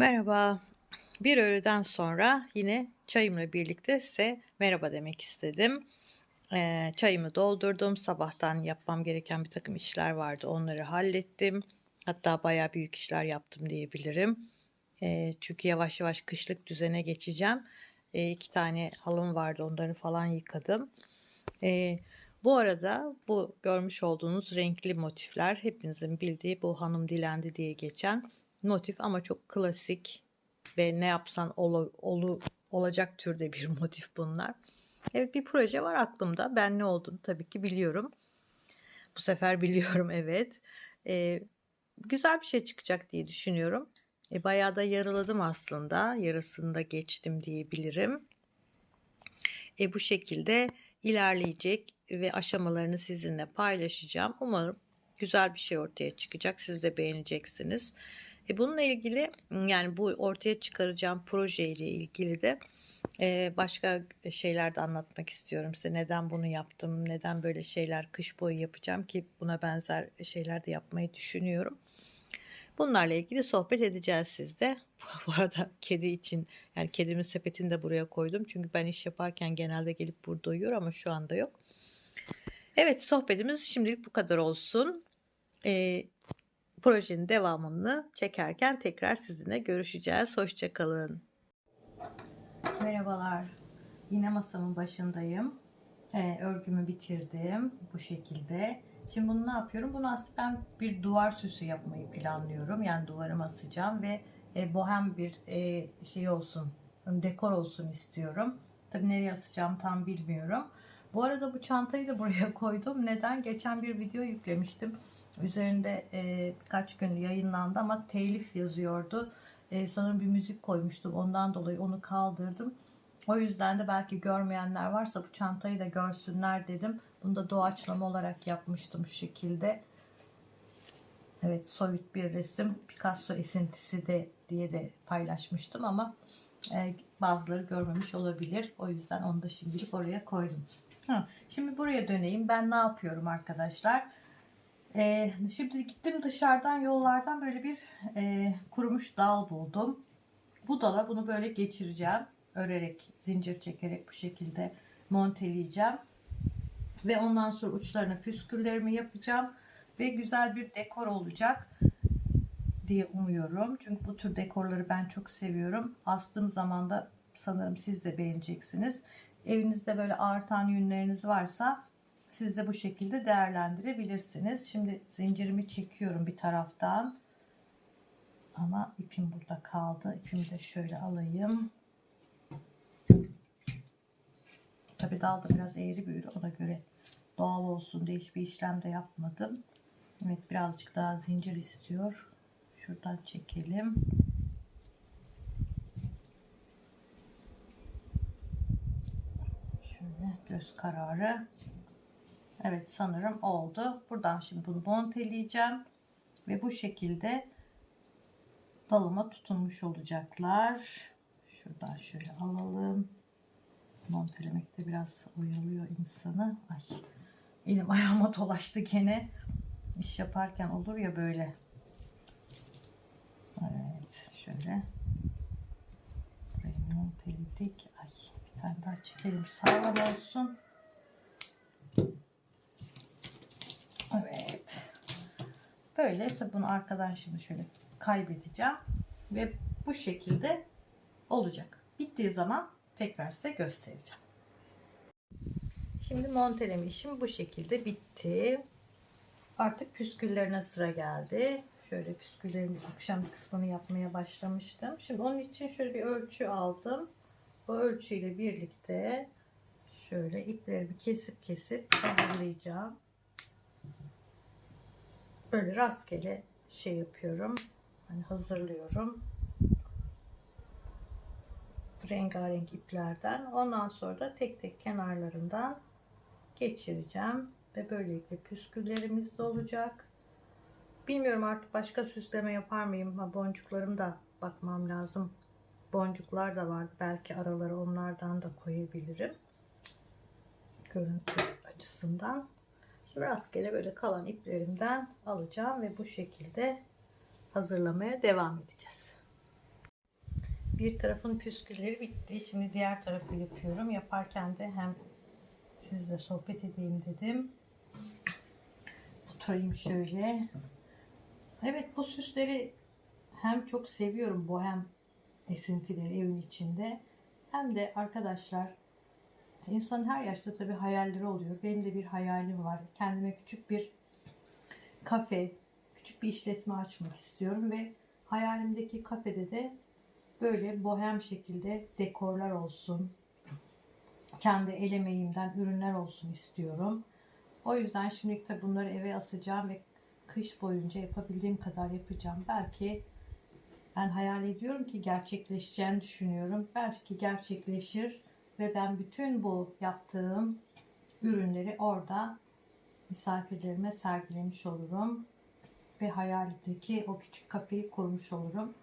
Merhaba. Bir öğleden sonra yine çayımla birlikte size merhaba demek istedim. Eee, çayımı doldurdum. Sabahtan yapmam gereken bir takım işler vardı. Onları hallettim. Hatta bayağı büyük işler yaptım diyebilirim. Eee, çünkü yavaş yavaş kışlık düzene geçeceğim. Eee, 2 tane halım vardı. Onları falan yıkadım. Bu arada bu görmüş olduğunuz renkli motifler hepinizin bildiği bu hanım dilendi diye geçen motif ama çok klasik ve ne yapsan olu, olu- olacak türde bir motif bunlar. Evet bir proje var aklımda. Ben ne olduğunu tabii ki biliyorum. Bu sefer biliyorum evet. Ee, güzel bir şey çıkacak diye düşünüyorum. E, bayağı da yarıladım aslında. Yarısını da geçtim diyebilirim. E, bu şekilde ilerleyecek ve aşamalarını sizinle paylaşacağım. Umarım güzel bir şey ortaya çıkacak. Siz de beğeneceksiniz. E, bununla ilgili yani bu ortaya çıkaracağım proje ile ilgili de e, başka şeyler de anlatmak istiyorum size. Neden bunu yaptım, neden böyle şeyler kış boyu yapacağım ki buna benzer şeyler de yapmayı düşünüyorum. Bunlarla ilgili sohbet edeceğiz sizde. Bu arada kedi için yani kedimin sepetini de buraya koydum. Çünkü ben iş yaparken genelde gelip burada uyuyor ama şu anda yok. Evet sohbetimiz şimdilik bu kadar olsun. Ee, projenin devamını çekerken tekrar sizinle görüşeceğiz. Hoşçakalın. Merhabalar. Yine masamın başındayım. Ee, örgümü bitirdim bu şekilde. Şimdi bunu ne yapıyorum? Bunu aslında ben bir duvar süsü yapmayı planlıyorum. Yani duvarıma asacağım ve e, bohem bir e, şey olsun, dekor olsun istiyorum. Tabii nereye asacağım tam bilmiyorum. Bu arada bu çantayı da buraya koydum. Neden? Geçen bir video yüklemiştim. Üzerinde e, birkaç gün yayınlandı ama telif yazıyordu. E, sanırım bir müzik koymuştum. Ondan dolayı onu kaldırdım. O yüzden de belki görmeyenler varsa bu çantayı da görsünler dedim. Bunu da doğaçlama olarak yapmıştım şu şekilde. Evet soyut bir resim Picasso esintisi de diye de paylaşmıştım ama e, bazıları görmemiş olabilir. O yüzden onu da şimdilik oraya koydum. Şimdi buraya döneyim. Ben ne yapıyorum arkadaşlar? E, şimdi gittim dışarıdan yollardan böyle bir e, kurumuş dal buldum. Bu dala bunu böyle geçireceğim. Örerek, zincir çekerek bu şekilde monteleyeceğim. Ve ondan sonra uçlarına püsküllerimi yapacağım. Ve güzel bir dekor olacak diye umuyorum. Çünkü bu tür dekorları ben çok seviyorum. Astığım zaman da sanırım siz de beğeneceksiniz. Evinizde böyle artan yünleriniz varsa siz de bu şekilde değerlendirebilirsiniz. Şimdi zincirimi çekiyorum bir taraftan. Ama ipim burada kaldı. İpimi de şöyle alayım. Tabi dal da biraz eğri büğrü ona göre doğal olsun diye hiçbir işlem de yapmadım. Evet birazcık daha zincir istiyor. Şuradan çekelim. Şöyle göz kararı. Evet sanırım oldu. Buradan şimdi bunu monteleyeceğim. Ve bu şekilde dalıma tutunmuş olacaklar. Şuradan şöyle alalım. Montelemekte biraz oyalıyor insanı. Ay, elim ayağıma dolaştı gene. İş yaparken olur ya böyle. Evet şöyle. Burayı monteledik. Ay tane daha çekelim sağlam olsun. Evet. Böyle tabi bunu arkadan şimdi şöyle kaybedeceğim. Ve bu şekilde olacak. Bittiği zaman tekrar size göstereceğim. Şimdi monteleme işim bu şekilde bitti. Artık püsküllerine sıra geldi. Şöyle püsküllerin akşam kısmını yapmaya başlamıştım. Şimdi onun için şöyle bir ölçü aldım. O ölçüyle birlikte şöyle iplerimi kesip kesip hazırlayacağım. Böyle rastgele şey yapıyorum. Hani hazırlıyorum. Rengarenk iplerden. Ondan sonra da tek tek kenarlarından geçireceğim. Ve böylelikle püsküllerimiz de olacak. Bilmiyorum artık başka süsleme yapar mıyım? Ha, boncuklarım da bakmam lazım. Boncuklar da var. Belki araları onlardan da koyabilirim. Görüntü açısından. Rastgele böyle kalan iplerimden alacağım ve bu şekilde hazırlamaya devam edeceğiz. Bir tarafın püskülleri bitti. Şimdi diğer tarafı yapıyorum. Yaparken de hem sizle sohbet edeyim dedim. Oturayım şöyle. Evet bu süsleri hem çok seviyorum bohem esintileri evin içinde. Hem de arkadaşlar insanın her yaşta tabii hayalleri oluyor. Benim de bir hayalim var. Kendime küçük bir kafe, küçük bir işletme açmak istiyorum ve hayalimdeki kafede de böyle bohem şekilde dekorlar olsun. Kendi el emeğimden ürünler olsun istiyorum. O yüzden şimdi de bunları eve asacağım ve kış boyunca yapabildiğim kadar yapacağım. Belki ben hayal ediyorum ki gerçekleşeceğini düşünüyorum. Belki gerçekleşir ve ben bütün bu yaptığım ürünleri orada misafirlerime sergilemiş olurum ve hayalimdeki o küçük kafeyi kurmuş olurum.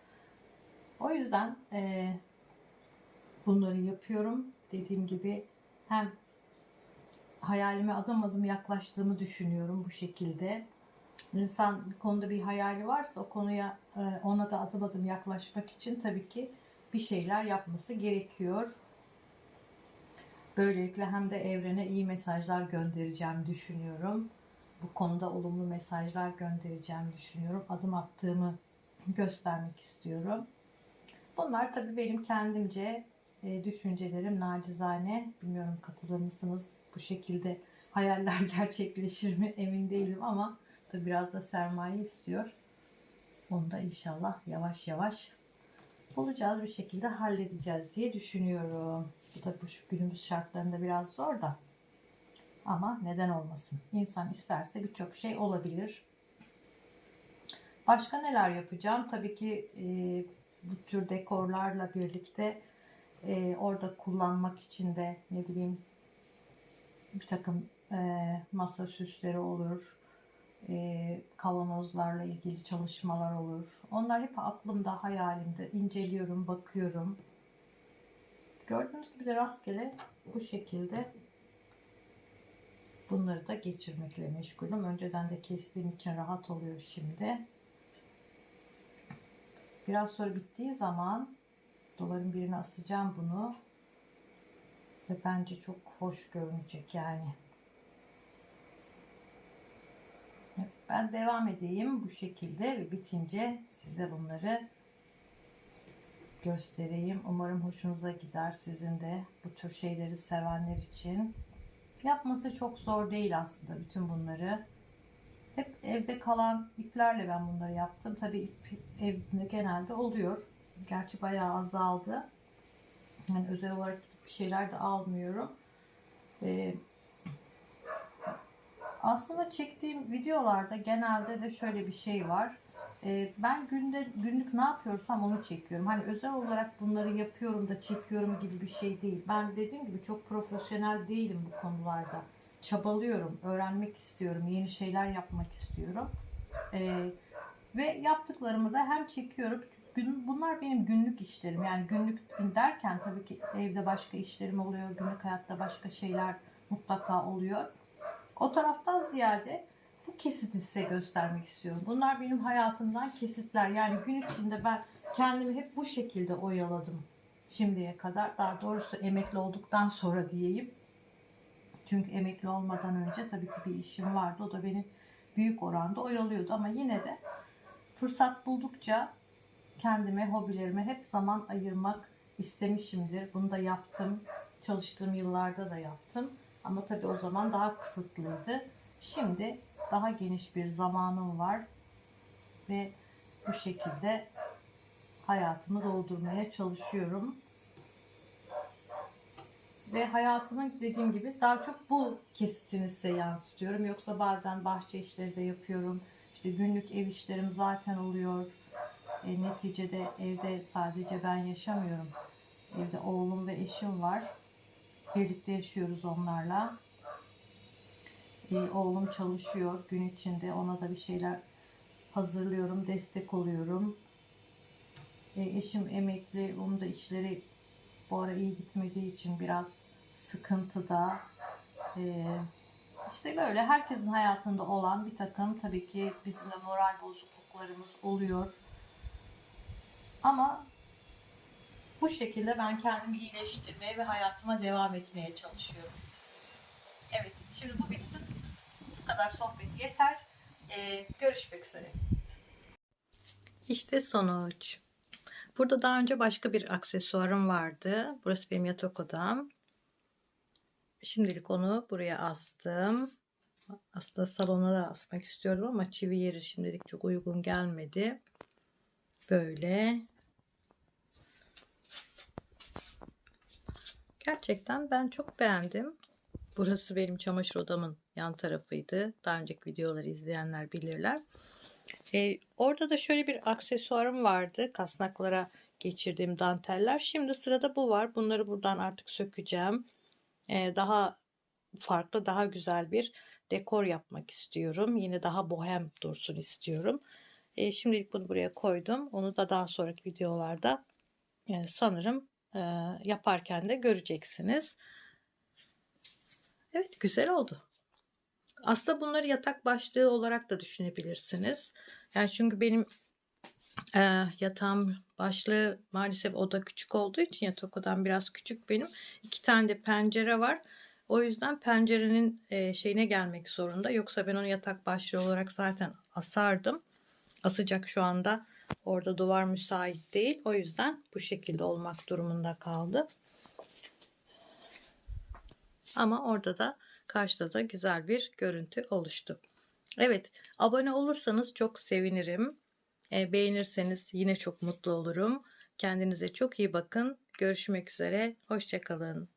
O yüzden e, bunları yapıyorum. Dediğim gibi hem hayalime adım adım yaklaştığımı düşünüyorum bu şekilde. İnsan bir konuda bir hayali varsa o konuya e, ona da adım adım yaklaşmak için tabii ki bir şeyler yapması gerekiyor. Böylelikle hem de evrene iyi mesajlar göndereceğim düşünüyorum. Bu konuda olumlu mesajlar göndereceğim düşünüyorum. Adım attığımı göstermek istiyorum. Bunlar tabii benim kendimce e, düşüncelerim nacizane. Bilmiyorum katılır mısınız? Bu şekilde hayaller gerçekleşir mi emin değilim ama tabii biraz da sermaye istiyor. Onu da inşallah yavaş yavaş bulacağız bir şekilde halledeceğiz diye düşünüyorum. Bu da bu şu günümüz şartlarında biraz zor da. Ama neden olmasın? İnsan isterse birçok şey olabilir. Başka neler yapacağım? Tabii ki e, bu tür dekorlarla birlikte e, orada kullanmak için de ne bileyim bir takım e, masa süsleri olur, e, kavanozlarla ilgili çalışmalar olur. Onlar hep aklımda, hayalimde. inceliyorum, bakıyorum. Gördüğünüz gibi de rastgele bu şekilde bunları da geçirmekle meşgulüm. Önceden de kestiğim için rahat oluyor şimdi. Biraz sonra bittiği zaman duvarın birine asacağım bunu. Ve bence çok hoş görünecek yani. Ben devam edeyim bu şekilde bitince size bunları göstereyim. Umarım hoşunuza gider sizin de bu tür şeyleri sevenler için. Yapması çok zor değil aslında bütün bunları. Hep evde kalan iplerle ben bunları yaptım. Tabii ip evde genelde oluyor. Gerçi bayağı azaldı. Yani özel olarak bir şeyler de almıyorum. Ee, aslında çektiğim videolarda genelde de şöyle bir şey var. Ee, ben günde günlük ne yapıyorsam onu çekiyorum. Hani özel olarak bunları yapıyorum da çekiyorum gibi bir şey değil. Ben dediğim gibi çok profesyonel değilim bu konularda. Çabalıyorum, öğrenmek istiyorum, yeni şeyler yapmak istiyorum. Ee, ve yaptıklarımı da hem çekiyorum. Bunlar benim günlük işlerim. Yani günlük derken tabii ki evde başka işlerim oluyor. Günlük hayatta başka şeyler mutlaka oluyor. O taraftan ziyade bu kesiti size göstermek istiyorum. Bunlar benim hayatımdan kesitler. Yani gün içinde ben kendimi hep bu şekilde oyaladım şimdiye kadar. Daha doğrusu emekli olduktan sonra diyeyim. Çünkü emekli olmadan önce tabii ki bir işim vardı. O da beni büyük oranda oyalıyordu. Ama yine de fırsat buldukça kendime, hobilerime hep zaman ayırmak istemişimdir. Bunu da yaptım. Çalıştığım yıllarda da yaptım. Ama tabii o zaman daha kısıtlıydı. Şimdi daha geniş bir zamanım var ve bu şekilde hayatımı doldurmaya çalışıyorum. Ve hayatımın dediğim gibi daha çok bu kesitini size yansıtıyorum. Yoksa bazen bahçe işleri de yapıyorum. İşte günlük ev işlerim zaten oluyor. E, neticede evde sadece ben yaşamıyorum. Evde oğlum ve eşim var. Birlikte yaşıyoruz onlarla. Oğlum çalışıyor gün içinde. Ona da bir şeyler hazırlıyorum, destek oluyorum. Ee, eşim emekli. Onun da işleri bu ara iyi gitmediği için biraz sıkıntıda. Ee, işte böyle herkesin hayatında olan bir takım tabii ki bizim de moral bozukluklarımız oluyor. Ama Bu şekilde ben kendimi iyileştirmeye ve hayatıma devam etmeye çalışıyorum. Evet, şimdi bu bitsin. Bu kadar sohbet yeter. Ee, görüşmek üzere. İşte sonuç. Burada daha önce başka bir aksesuarım vardı. Burası benim yatak odam. Şimdilik onu buraya astım. Aslında salona da asmak istiyordum ama çivi yeri şimdilik çok uygun gelmedi. Böyle. Gerçekten ben çok beğendim. Burası benim çamaşır odamın yan tarafıydı. Daha önceki videoları izleyenler bilirler. Ee, orada da şöyle bir aksesuarım vardı. Kasnaklara geçirdiğim danteller. Şimdi sırada bu var. Bunları buradan artık sökeceğim. Ee, daha farklı, daha güzel bir dekor yapmak istiyorum. Yine daha bohem dursun istiyorum. Ee, şimdilik bunu buraya koydum. Onu da daha sonraki videolarda e, sanırım e, yaparken de göreceksiniz. Evet güzel oldu. Aslında bunları yatak başlığı olarak da düşünebilirsiniz. Yani çünkü benim e, yatağım başlığı maalesef oda küçük olduğu için yatak odam biraz küçük benim. İki tane de pencere var. O yüzden pencerenin e, şeyine gelmek zorunda. Yoksa ben onu yatak başlığı olarak zaten asardım. Asacak şu anda orada duvar müsait değil. O yüzden bu şekilde olmak durumunda kaldı. Ama orada da karşıda da güzel bir görüntü oluştu. Evet, abone olursanız çok sevinirim. E, beğenirseniz yine çok mutlu olurum. Kendinize çok iyi bakın. Görüşmek üzere. Hoşçakalın.